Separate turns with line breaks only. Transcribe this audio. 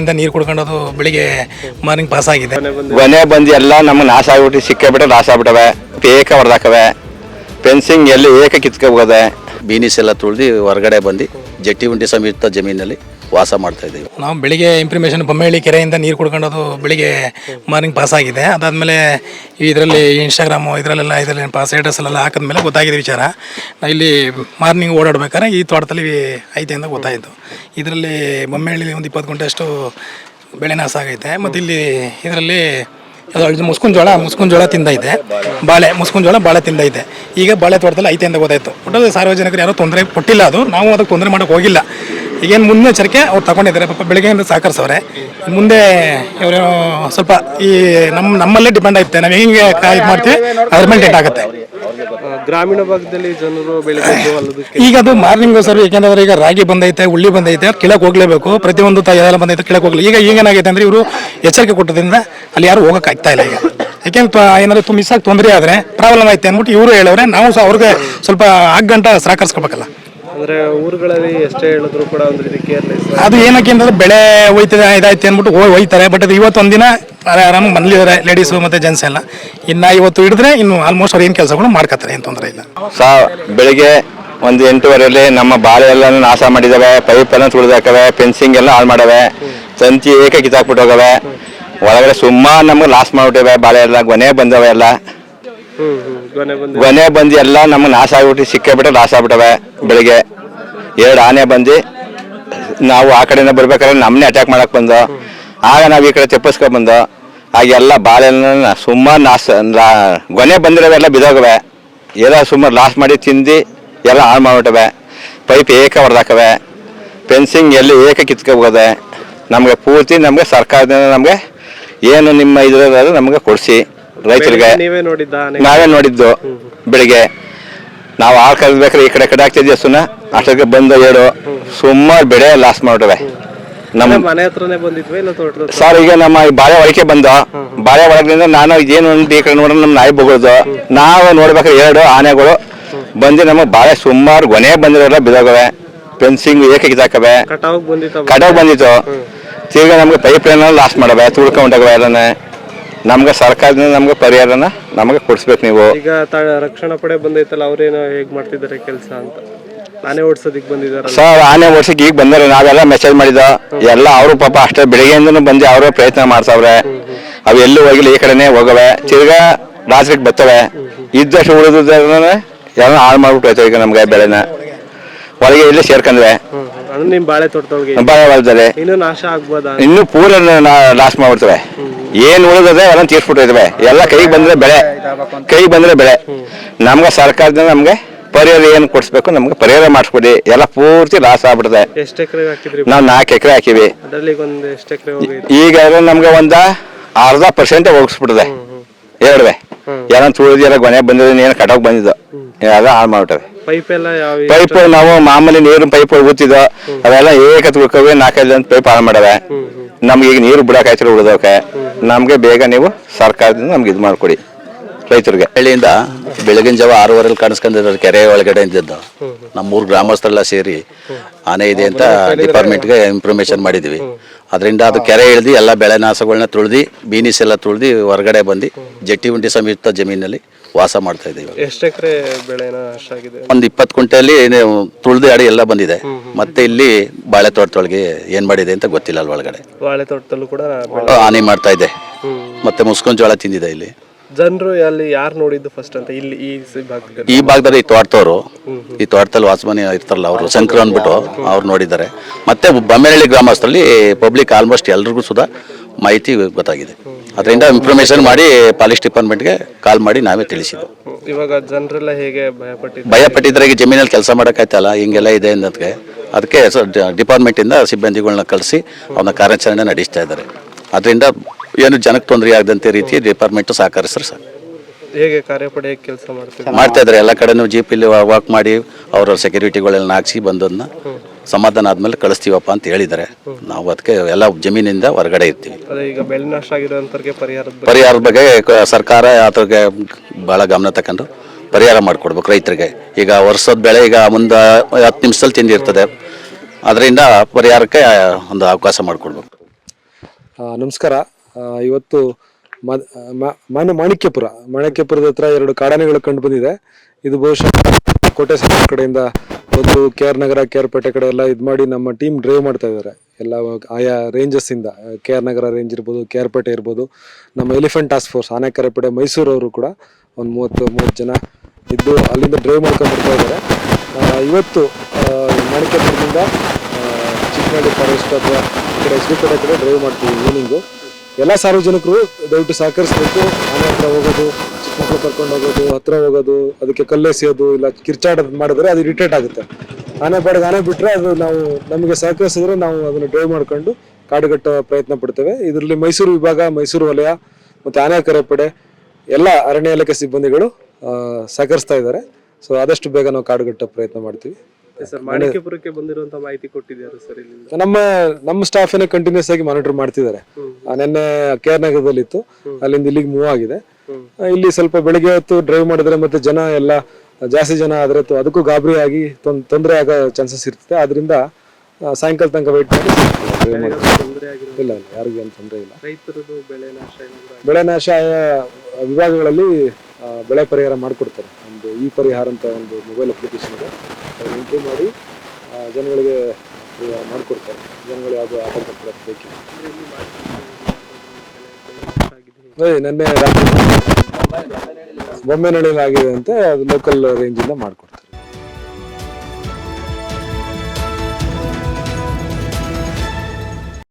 ಇಂದ ನೀರು ಕುಡ್ಕೊಂಡೋದು ಬೆಳಿಗ್ಗೆ ಮಾರ್ನಿಂಗ್ ಪಾಸ್ ಆಗಿದೆ.
ಕೊನೆ ಬಂದು ಎಲ್ಲ ನಮ್ಗೆ ನಾಶ ಆಗ್ಬಿಟ್ಟು ಸಿಕ್ಕಾಬಿಟ್ಟು ನಾಶ ಆಗ್ಬಿಟ್ಟವೆ ಏಕ ಹೊಡೆದಾಕವೆ ಫೆನ್ಸಿಂಗ್ ಎಲ್ಲಿ ಏಕ ಕಿತ್ಕೋಬೋದೆ.
ಬೀನಿಸ್ ಎಲ್ಲ ತುಳಿದು ಹೊರಗಡೆ ಬಂದು ಜಟ್ಟಿ ಉಂಡಿ ಸಮೇತ ಜಮೀನಲ್ಲಿ ವಾಸ ಮಾಡ್ತಾ ಇದ್ದೀವಿ.
ನಾವು ಬೆಳಿಗ್ಗೆ ಇಂಪ್ರಿಮೇಷನ್ ಬೊಮ್ಮೇಳಿ ಕೆರೆಯಿಂದ ನೀರು ಕುಡ್ಕೊಂಡೋದು ಬೆಳಿಗ್ಗೆ ಮಾರ್ನಿಂಗ್ ಪಾಸ್ ಆಗಿದೆ. ಅದಾದಮೇಲೆ ಇದರಲ್ಲಿ ಇನ್ಸ್ಟಾಗ್ರಾಮು ಇದರಲ್ಲೆಲ್ಲ ಇದರಲ್ಲಿ ಪಾಸ್ ಸ್ಟೇಟಸಲ್ಲೆಲ್ಲ ಹಾಕಿದ್ಮೇಲೆ ಗೊತ್ತಾಗಿದೆ ವಿಚಾರ. ಇಲ್ಲಿ ಮಾರ್ನಿಂಗ್ ಓಡಾಡ್ಬೇಕಾದ್ರೆ ಈ ತೋಟದಲ್ಲಿ ಐತೆ ಅಂತ ಗೊತ್ತಾಯಿತು. ಇದರಲ್ಲಿ ಬೊಮ್ಮೇಳಿ ಒಂದು ಇಪ್ಪತ್ತು ಗಂಟೆ ಅಷ್ಟು ಬೆಳೆ ನಾಶ ಆಗೈತೆ. ಮತ್ತು ಇಲ್ಲಿ ಇದರಲ್ಲಿ ಅದು ಮುಸ್ಕುನ್ ಜೋಳ ಮುಸ್ಕುನ್ ಜೋಳ ತಿಂದೈತೆ. ಬಾಳೆ ಮುಸ್ಕುನ್ ಜೋಳ, ಬಾಳೆ ತಿಂದೈತೆ. ಈಗ ಬಾಳೆ ತೋಟದಲ್ಲಿ ಐತೆ ಅಂತ ಗೊತ್ತಾಯ್ತು. ಒಟ್ಟು ಸಾರ್ವಜನಿಕರು ಯಾರೋ ತೊಂದರೆ ಕೊಟ್ಟಿಲ್ಲ ಅದು. ನಾವು ಅದಕ್ಕೆ ತೊಂದರೆ ಮಾಡೋಕೆ ಹೋಗಿಲ್ಲ. ಈಗೇನು ಮುನ್ನೆಚ್ಚರಿಕೆ ಅವ್ರು ತಗೊಂಡಿದ್ದಾರೆ. ಪಾಪ ಬೆಳಗ್ಗೆಯಿಂದ ಸಹಕರಿಸವ್ರೆ. ಮುಂದೆ ಇವರು ಸ್ವಲ್ಪ ಈ ನಮ್ಮ ನಮ್ಮಲ್ಲೇ ಡಿಪೆಂಡ್ ಆಗುತ್ತೆ ನಾವು ಹೆಂಗೆ ಕಾಯಿ ಮಾಡ್ತೀವಿ? ಅದ್ರ ಮೇಲೆ ಡೆಟ್ ಆಗುತ್ತೆ.
ಗ್ರಾಮೀಣ ಭಾಗದಲ್ಲಿ ಜನರು ಹೊಲದಕ್ಕೆ
ಈಗ ಅದು ಮಾರ್ನಿಂಗ್ ಸರ್ ಯಾಕೆಂದ್ರೆ ಈಗ ರಾಗಿ ಬಂದೈತೆ ಹುಳ್ಳಿ ಬಂದೈತೆ ಕಿಳಕ್ಕೆ ಹೋಗ್ಲೇಬೇಕು. ಪ್ರತಿಯೊಂದು ತಾಯಿ ಎಲ್ಲ ಬಂದೈತೆ ಕಿಳಕ್ಕೆ ಹೋಗ್ಲಿ. ಈಗ ಈಗೇನಾಗೈತೆ ಅಂದ್ರೆ ಇವರು ಎಚ್ಚರಿಕೆ ಕೊಟ್ಟದ್ರಿಂದ ಅಲ್ಲಿ ಯಾರು ಹೋಗಕ್ಕೆ ಆಗ್ತಾ ಇಲ್ಲ ಈಗ. ಯಾಕೆಂದ್ರೆ ಏನಾದ್ರು ಮಿಸ್ ಆಗಿ ತೊಂದರೆ ಆದರೆ ಪ್ರಾಬ್ಲಮ್ ಐತೆ ಅಂದ್ಬಿಟ್ಟು ಇವರು ಹೇಳವ್ರೆ ನಾವು ಸಹ ಅವ್ರಿಗೆ ಸ್ವಲ್ಪ ಆಗ ಗಂಟೆ ಸಹಕರಿಸ್ಕೋಬೇಕಲ್ಲ.
ಅಂದ್ರೆ ಊರುಗಳಲ್ಲಿ ಎಷ್ಟೇ ಹೇಳಿದ್ರು ಕೂಡ ಒಂದು ರೀತಿ ಕೇರ್ಲೆಸ್
ಅದು ಏನಕ್ಕೆ ಅಂದ್ರೆ ಬೆಳೆ ಹೋಯ್ತದೆ ಇದಾಯ್ತು ಅಂದ್ಬಿಟ್ಟು ಹೋಗಿ ಹೋಯ್ತಾರೆ. ಬಟ್ ಅದು ಇವತ್ತು ಒಂದಿನ ಆರಾಮಾಗಿ ಬಂದಿದ್ದಾರೆ ಲೇಡೀಸು ಮತ್ತು ಜೆಂಟ್ಸ್ ಎಲ್ಲ. ಇನ್ನು ಇವತ್ತು ಹಿಡಿದ್ರೆ ಇನ್ನು ಆಲ್ಮೋಸ್ಟ್ ಅವ್ರು ಏನು ಕೆಲಸಗಳು ಮಾಡ್ಕತ್ತಾರೆ ಏನು ತೊಂದರೆ ಇಲ್ಲ.
ಸಾ ಬೆಳಿಗ್ಗೆ ಒಂದು ಎಂಟೂವರೆಯಲ್ಲಿ ನಮ್ಮ ಬಾಳೆ ಎಲ್ಲ ನಾಶ ಮಾಡಿದಾವೆ ಪೈಪ್ ಎಲ್ಲ ತುಳಿದಾಕವೆ ಫೆನ್ಸಿಂಗ್ ಎಲ್ಲ ಹಾಳು ಮಾಡವೆ ತಂತಿ ಏಕ ಕಿತ್ತಾಕ್ಬಿಟ್ಟು ಹೋಗವೆ. ಒಳಗಡೆ ಸುಮಾರು ನಮಗೆ ಲಾಸ್ ಮಾಡ್ಬಿಟ್ಟಿವೆ ಬಾಳೆ ಎಲ್ಲ ಗೊನೆ ಬಂದವೆ ಎಲ್ಲ. ಗೊನೆ ಬಂದು ಎಲ್ಲ ನಮ್ಗೆ ನಾಶ ಆಗ್ಬಿಟ್ಟು ಸಿಕ್ಕಾಬಿಟ್ಟು ನಾಶ ಆಗ್ಬಿಟ್ಟವೆ ಬೆಳಿಗ್ಗೆ. ಎರಡು ಆನೆ ಬಂದು, ನಾವು ಆ ಕಡೆಯಿಂದ ಬರ್ಬೇಕಾದ್ರೆ ನಮ್ಮನ್ನೇ ಅಟ್ಯಾಕ್ ಮಾಡಕ್ ಬಂದು. ಆಗ ನಾವು ಈ ಕಡೆ ತೆಪ್ಪಿಸ್ಕೊಂಡ್ ಬಂದು. ಆಗ ಎಲ್ಲ ಬಾಳೆಲ್ಲ ಸುಮಾರು ನಾಶ ಗೊನೆ ಗೊನೆ ಬಂದಿರೋವೆಲ್ಲ ಬಿದೋಗವೆ. ಎಲ್ಲ ಸುಮಾರು ಲಾಸ್ ಮಾಡಿ ತಿಂದು ಎಲ್ಲ ಹಾಳು ಮಾಡ್ಬಿಟ್ಟವೆ. ಪೈಪ್ ಏಕ ಹೊಡೆದಾಕವೆ. ಫೆನ್ಸಿಂಗ್ ಎಲ್ಲಿ ಏಕ ಕಿತ್ಕೋಬೋದೆ. ನಮಗೆ ಪೂರ್ತಿ ನಮಗೆ ಸರ್ಕಾರದಿಂದ ನಮಗೆ ಏನು ನಿಮ್ಮ ಇದರ ನಮಗೆ ಕೊಡಿಸಿ. ರೈತರಿಗೆ
ನೀವೇ ನೋಡಿದ್ದ ಆನೆ
ನಾವೇ ನೋಡಿದ್ದು ಬೆಳಿಗ್ಗೆ. ನಾವು ಆಳ್ ಕಲ್ಬೇಕಾದ್ರೆ ಈ ಕಡೆ ಕಡೆ ಆಗ್ತಿದ್ವಿ ಸುನ? ಅಷ್ಟಕ್ಕೆ ಬಂದ ಏಳು. ಸುಮಾರು ಬೆಳೆ ಲಾಸ್ ಮಾಡ್ಬಿಟ್ಟವೆ ನಮ್ಮ
ಮನೆ ಹತ್ರನೇ ಬಂದಿದ್ವಿ ಇಲ್ಲ ತೋಟದ
ಸರ್ ಈಗ ನಮ್ಮ ಈ ಬಾಳೆ ಒಳಕೆ ಬಂದ. ಬಾಳೆ ಒಳಗಿಂದ ನಾನು ಏನು ಈ ಕಡೆ ನಮ್ಮ ನಾಯಿ ಬಗಳದು. ನಾವು ನೋಡ್ಬೇಕಾದ್ರೆ ಎರಡು ಆನೆಗಳು. ಬಂದು ನಮಗೆ ಬಾಳೆ ಸುಮಾರು ಗೊನೆ ಬಂದಿರೋಲ್ಲ ಬಿದೋಗವೆ ಫೆನ್ಸಿಂಗ್ ಏಕೆ ಇದಾಕವೆ
ಕಟಾವ್ ಬಂದಿತ್ತು.
ತಿರ್ಗಾ ನಮ್ಗೆ ಪೈಪ್ ಲೈನ್ ಲಾಸ್ ಮಾಡವೆ ತುಳ್ಕೊಂಡಾಗವೆ ಎಲ್ಲನೇ. ನಮ್ಗೆ ಸರ್ಕಾರದಿಂದ ನಮ್ಗೆ ಪರಿಹಾರನ ನಮಗೆ ಕೊಡಿಸ್ಬೇಕು ನೀವು.
ಈಗ ತ- ರಕ್ಷಣಾ ಪಡೆ ಬಂದೈತಲ್ಲ ಅವ್ರೇನೋ ಹೇಗ್ ಮಾಡ್ತಿದ್ದಾರೆ ಕೆಲಸ ಅಂತ? ಆನೆ ಓಡ್ಸೋದಿಕ್ ಬಂದಿದಾರಲ್ಲ.
ಸರ್ ಆನೆ ವರ್ಷಕ್ಕೆ ಈಗ ಬಂದರೆ ನಾವೆಲ್ಲ ಮೆಸೇಜ್ ಮಾಡಿದ. ಎಲ್ಲ ಅವರು ಪಾಪ ಅಷ್ಟೇ ಬೆಳಿಗ್ಗೆಯಿಂದನೂ ಬಂದು ಅವರೇ ಪ್ರಯತ್ನ ಮಾಡ್ತಾವ್ರೆ ಅವು ಎಲ್ಲೂ ಹೋಗಿಲ್ಲ ಈ ಕಡೆನೇ ಹೋಗವೆ ತಿರ್ಗಾ ರಾತ್ರಿಗೆ ಬರ್ತವೆ ಇದ್ದಷ್ಟು ಉಳಿದ್ರೆ ಎಲ್ಲ ಹಾಳು ಮಾಡ್ಬಿಟ್ಟು ಹೋಯ್ತವೆ ಈಗ ನಮ್ಗೆ ಬೆಳೆನ. ಹೊರಗೆ ಇಲ್ಲೇ ಸೇರ್ಕೊಂಡ್ವೆ.
ನಿಮ್ ಬಾಳೆ ತೋಟದೊಳಗೆ
ಬಾಳೆ ಹೊಲದಲ್ಲಿ
ಇನ್ನು ನಾಶ ಆಗ್ಬೋದಾ?
ಇನ್ನು ಪೂರ ನಾಶ ಮಾಡ್ಬಿಡ್ತವೆ. ಏನ್ ಉಳಿದದೆ ಎಲ್ಲ ತೀರ್ಸ್ಬಿಟ್ಟಿದ್ವಿ ಎಲ್ಲ ಕೈಗೆ ಬಂದ್ರೆ ಬೆಳೆ. ಕೈಗೆ ಬಂದ್ರೆ ಬೆಳೆ. ನಮ್ಗೆ ಸರ್ಕಾರದಿಂದ ನಮ್ಗೆ ಪರಿಹಾರ ಏನು ಕೊಡಿಸ್ಬೇಕು ನಮ್ಗೆ ಪರಿಹಾರ ಮಾಡಿಸ್ಕೊಡಿ. ಎಲ್ಲ ಪೂರ್ತಿ ಲಾಸ್ ಆಗ್ಬಿಡುತ್ತೆ
ಎಷ್ಟ್ ಎಕರೆ ಹಾಕಿದ್ರಿ
ನಾವು ನಾಲ್ಕು ಎಕರೆ ಹಾಕಿವಿ.
ಅದ್ರಲ್ಲಿ ಈಗ ಒಂದ್ ಎಷ್ಟ್ ಎಕರೆ
ಈಗ ಅದು ನಮ್ಗೆ ಒಂದ ಅರ್ಧ ಪರ್ಸೆಂಟ್ ಹೋಗಿಸ್ಬಿಡುತ್ತೆ ಎರಡುವೆ. ಏನಂತ ತುಳಿದು ಎಲ್ಲ ಗೊನೆ ಬಂದಿದ್ದು ಏನು ಕಟಾಕ್ ಬಂದಿದ್ದು. ಎಲ್ಲ ಹಾಳು ಮಾಡ್ಬಿಟ್ಟವೆ.
ಪೈಪ್ ಎಲ್ಲ ಯಾವ
ಪೈಪ್ ನಾವು ಮಾಮೂಲಿ ನೀರಿನ ಪೈಪ್ ಊತಿದ್ದು ಅವೆಲ್ಲ ಏಕ ತುಳ್ಕವೆ ನಾಲ್ಕೈದು ಪೈಪ್ ಹಾಳು ಮಾಡವೆ. ನಮ್ಗೆ ಈಗ ನೀರು ಬಿಡಕ್ ಆಯ್ತು ಉಳಿದೋಕೆ. ನಮಗೆ ಬೇಗ ನೀವು ಸರ್ಕಾರದಿಂದ ನಮ್ಗೆ ಇದು ಮಾಡ್ಕೊಡಿ ರೈತರಿಗೆ.
ಹಳ್ಳಿಯಿಂದ ಬೆಳಗಿನ ಜಾವ ಆರೂವರೆಲಿ ಕಾಣಿಸ್ಕೊಂಡಿರೋದು ಕೆರೆ ಒಳಗಡೆ ಇದ್ದಿದ್ದು. ನಮ್ಮೂರು ಗ್ರಾಮಸ್ಥರೆಲ್ಲ ಸೇರಿ ಆನೆ ಇದೆ ಅಂತ ಡಿಪಾರ್ಟ್ಮೆಂಟ್ಗೆ ಇನ್ಫಾರ್ಮೇಶನ್ ಮಾಡಿದ್ವಿ. ಅದರಿಂದ ಅದು ಕೆರೆ ಇಳಿದು ಎಲ್ಲ ಬೆಳೆ ನಾಶಗಳನ್ನ ತುಳಿದು ಬೀನಿಸ್ ಎಲ್ಲ ತುಳಿದು ಹೊರಗಡೆ ಬಂದು ಜಟ್ಟಿ ಉಂಡಿ ಸಮೇತ ಜಮೀನಲ್ಲಿ ವಾಸ ಮಾಡ್ತಾ ಇದ್ದೀವಿ
ಎಷ್ಟು ಎಕರೆ
ಒಂದು ಇಪ್ಪತ್ತು ಕುಂಟೆಯಲ್ಲಿ ತುಳಿದು ಅಡಿ ಎಲ್ಲ ಬಂದಿದೆ. ಮತ್ತೆ ಇಲ್ಲಿ ಬಾಳೆ ತೋಟದೊಳಗೆ ಏನ್ ಮಾಡಿದೆ ಅಂತ ಗೊತ್ತಿಲ್ಲ ಅಲ್ಲಿ ಒಳಗಡೆ.
ಬಾಳೆ ತೋಟದಲ್ಲೂ ಕೂಡ
ಹಾನಿ ಮಾಡ್ತಾ ಇದೆ. ಮತ್ತೆ ಮುಸ್ಕೊಂಡ್ ಜೋಳ ತಿಂದಿದೆ ಇಲ್ಲಿ.
ಜನರು ಅಲ್ಲಿ ಯಾರು ನೋಡಿದ್ದು ಫಸ್ಟ್ ಅಂತ? ಇಲ್ಲಿ ಈ ಭಾಗದಲ್ಲಿ.
ಈ ಭಾಗದಲ್ಲಿ ಈ ತೋಟದವರು ಈ ತೋಟದಲ್ಲಿ ವಾಸಮನಿ ಇರ್ತಾರಲ್ಲ ಅವರು ಶಂಕರ್ ಅಂದ್ಬಿಟ್ಟು ಅವ್ರು ನೋಡಿದ್ದಾರೆ. ಮತ್ತೆ ಬೊಮ್ಮೆಹಳ್ಳಿ ಗ್ರಾಮಸ್ಥರಲ್ಲಿ ಪಬ್ಲಿಕ್ ಆಲ್ಮೋಸ್ಟ್ ಎಲ್ರಿಗೂ ಸುಧಾ ಮಾಹಿತಿ ಗೊತ್ತಾಗಿದೆ. ಅದರಿಂದ ಇನ್ಫಾರ್ಮೇಶನ್ ಮಾಡಿ ಪಾಲಿಸ್ ಡಿಪಾರ್ಟ್ಮೆಂಟ್ಗೆ ಕಾಲ್ ಮಾಡಿ ನಾವೇ
ತಿಳಿಸಿದ್ದು. ಇವಾಗ ಜನರೆಲ್ಲ ಹೇಗೆ ಭಯಪಟ್ಟಿದ್ರು
ಭಯ ಪಟ್ಟಿದ್ರೆ ಈಗ ಜಮೀನಲ್ಲಿ ಕೆಲಸ ಮಾಡೋಕ್ಕಾಯ್ತಲ್ಲ ಹಿಂಗೆಲ್ಲ ಇದೆ ಅನ್ನೋದಕ್ಕೆ ಅದಕ್ಕೆ ಡಿಪಾರ್ಟ್ಮೆಂಟಿಂದ ಸಿಬ್ಬಂದಿಗಳನ್ನ ಕಳಿಸಿ ಅವನ ಕಾರ್ಯಾಚರಣೆ ನಡೆಸ್ತಾ ಇದ್ದಾರೆ. ಅದರಿಂದ ಏನು ಜನಕ್ಕೆ ತೊಂದರೆ ಆಗದಂತೆ ರೀತಿ ಡಿಪಾರ್ಟ್ಮೆಂಟ್ ಸಹಕರಿಸ್ರು ಸರ್.
ಹೇಗೆ ಕಾರ್ಯಪಡೆ ಕೆಲಸ
ಮಾಡ್ತಾ ಇದ್ದಾರೆ ಎಲ್ಲ ಕಡೆನೂ ಜೀಪ್ ಇಲ್ಲಿ ವಾಕ್ ಮಾಡಿ ಅವರ ಸೆಕ್ಯೂರಿಟಿಗಳೆಲ್ಲ ಹಾಕ್ಸಿ ಬಂದದನ್ನ ಸಮಾಧಾನ ಆದ್ಮೇಲೆ ಕಳಿಸ್ತೀವಪ್ಪ ಅಂತ ಹೇಳಿದ್ದಾರೆ. ನಾವು ಅದಕ್ಕೆ ಎಲ್ಲ ಜಮೀನಿಂದ ಹೊರಗಡೆ ಇರ್ತೀವಿ.
ಅದೇ ಈಗ ಬೆಳೆ ನಾಶ ಆಗಿರೋಂಥವ್ರಿಗೆ ಪರಿಹಾರದ ಬಗ್ಗೆ
ಪರಿಹಾರದ ಬಗ್ಗೆ ಕ- ಸರ್ಕಾರ ಅದ್ರಿಗೆ ಭಾಳ ಗಮನ ತಕೊಂಡು ಪರಿಹಾರ ಮಾಡಿಕೊಡ್ಬೇಕು ರೈತರಿಗೆ. ಈಗ ವರ್ಷದ ಬೆಳೆ ಈಗ ಮುಂದೆ ಹತ್ತು ನಿಮಿಷದಲ್ಲಿ ತಿಂದಿರ್ತದೆ. ಅದರಿಂದ ಪರಿಹಾರಕ್ಕೆ ಒಂದು ಅವಕಾಶ ಮಾಡಿಕೊಡ್ಬೇಕು.
ಆ, ನಮಸ್ಕಾರ. ಆ, ಇವತ್ತು ಮ- ಮ- ಮಾನ್ಯ ಮಾಣಿಕ್ಯಪುರ. ಮಾಣಿಕ್ಯಪುರದ ಹತ್ರ ಎರಡು ಕಾಡಾನೆಗಳು ಕಂಡು ಬಂದಿದೆ. ಇದು ಬಹುಶಃ ಕೋಟೆ ಕಡೆಯಿಂದ ಒಂದು K R Nagar K R Pete ಕಡೆ ಎಲ್ಲ ಇದು ಮಾಡಿ ನಮ್ಮ ಟೀಮ್ ಡ್ರೈವ್ ಮಾಡ್ತಾ ಇದ್ದಾರೆ ಎಲ್ಲ ಆಯಾ ರೇಂಜಸ್ ಇಂದ ಕೆ ಆರ್ ನಗರ ರೇಂಜ್ ಇರ್ಬೋದು ಕೆ ಆರ್ ಪೇಟೆ ಇರ್ಬೋದು. ನಮ್ಮ ಎಲಿಫೆಂಟ್ ಟಾಸ್ಕ್ ಫೋರ್ಸ್ ಆನೆಕೆರೆ ಪಡೆ ಮೈಸೂರವರು ಕೂಡ ಒಂದು ಮೂವತ್ತು ಮೂವತ್ತು ಜನ ಇದ್ದು ಅಲ್ಲಿಂದ ಡ್ರೈವ್ ಮಾಡ್ಕೊಂಡು ಬರ್ತಾ ಇದ್ದಾರೆ ಇವತ್ತು ಆ, ಚಿಕ್ಕಮಗಳೂರು ಫಾರೆಸ್ಟ್ ಅಥವಾ ಈ ಕಡೆ ಎಚ್ ಡಿ ಪೇಟೆ ಕಡೆ ಡ್ರೈವ್ ಮಾಡ್ತೀವಿ ಈವ್ನಿಂಗು ಎಲ್ಲ ಸಾರ್ವಜನಿಕರು ದಯವಿಟ್ಟು ಸಹಕರಿಸಬೇಕು. ಆನೆ ಹತ್ರ ಹೋಗೋದು ಚಿಕ್ಕ ಮಕ್ಕಳು ಕರ್ಕೊಂಡು ಹೋಗೋದು, ಹತ್ರ ಹೋಗೋದು, ಅದಕ್ಕೆ ಕಲ್ಲೆಸೆಯೋದು ಇಲ್ಲ ಕಿರ್ಚಾಟ ಮಾಡಿದ್ರೆ ಅದು ಇರಿಟೇಟ್ ಆಗುತ್ತೆ. ಆನೆ ಪಾಡಿಗೆ ಆನೆ ಬಿಟ್ಟರೆ ಅದು ನಾವು ನಮಗೆ ಸಹಕರಿಸಿದ್ರೆ ನಾವು ಅದನ್ನು ಡ್ರೈವ್ ಮಾಡ್ಕೊಂಡು ಕಾಡುಗಟ್ಟ ಪ್ರಯತ್ನ ಪಡ್ತೇವೆ. ಇದರಲ್ಲಿ ಮೈಸೂರು ವಿಭಾಗ, ಮೈಸೂರು ವಲಯ ಮತ್ತು ಆನೆ ಕರೆ ಪಡೆ ಎಲ್ಲ ಅರಣ್ಯ ಇಲಾಖೆ ಸಿಬ್ಬಂದಿಗಳು ಸಹಕರಿಸ್ತಾ ಇದ್ದಾರೆ. ಸೊ ಆದಷ್ಟು ಬೇಗ ನಾವು ಕಾಡುಗಟ್ಟ ಪ್ರಯತ್ನ ಮಾಡ್ತೀವಿ.
ಸರ್ ಮಾಣಿಕ್ಯಪುರಕ್ಕೆ ಬಂದಿರುವಂತ ಮಾಹಿತಿ ಕೊಟ್ಟಿದ್ದಾರೆ ಸರ್
ನಮ್ಮ ನಮ್ಮ ಸ್ಟಾಫ್ ಏನೇ ಕಂಟಿನ್ಯೂಸ್ ಆಗಿ ಮಾನಿಟರ್ ಮಾಡ್ತಿದ್ದಾರೆ. ನಿನ್ನೆ ಕೆ ಆರ್ ನಗರದಲ್ಲಿ ಇತ್ತು ಅಲ್ಲಿಂದ ಇಲ್ಲಿಗೆ ಮೂವ್ ಆಗಿದೆ. ಇಲ್ಲಿ ಸ್ವಲ್ಪ ಬೆಳಿಗ್ಗೆ ಹೊತ್ತು ಡ್ರೈವ್ ಮಾಡಿದ್ರೆ ಮತ್ತೆ ಜನ ಎಲ್ಲ ಜಾಸ್ತಿ ಜನ ಆದ್ರೆ ಅದಕ್ಕೂ ಗಾಬರಿ ಆಗಿ ತೊಂದರೆ ಆಗೋ ಚಾನ್ಸಸ್ ಇರ್ತದೆ. ಆದ್ರಿಂದ ಸಾಯಂಕಾಲ ತನಕ ವೆಯ್ಟ್ ಮಾಡಿ. ಇಲ್ಲ ಯಾರಿಗೂ ಏನು ತೊಂದರೆ ಇಲ್ಲ.
ಬೆಳೆ ನಾಶ
ಬೆಳೆ ನಾಶ ಆಯಾ ವಿಭಾಗಗಳಲ್ಲಿ ಬೆಳೆ ಪರಿಹಾರ ಮಾಡಿಕೊಡ್ತಾರೆ. ಒಂದು ಈ ಪರಿಹಾರ ಅಂತ ಒಂದು ಮೊಬೈಲ್ ಅಪ್ಲಿಕೇಶನ್ ಇದೆ. ಅದನ್ನು ಎಂಟ್ರಿ ಮಾಡಿ ಜನಗಳಿಗೆ ಮಾಡಿಕೊಡ್ತಾರೆ. ಜನಗಳು ಯಾವುದು ಆತಂಕ ಪಡೋದು ಬೇಕಿಲ್ಲ ನೆನ್ನೆ ರಾತ್ರಿ ಬೊಮ್ಮೆನಹಳ್ಳಿಯಲ್ಲಿ ಆಗಿದೆ ಅಂತ ಅದು ಲೋಕಲ್ ರೇಂಜಿಂದ ಮಾಡಿಕೊಡ್ತಾರೆ.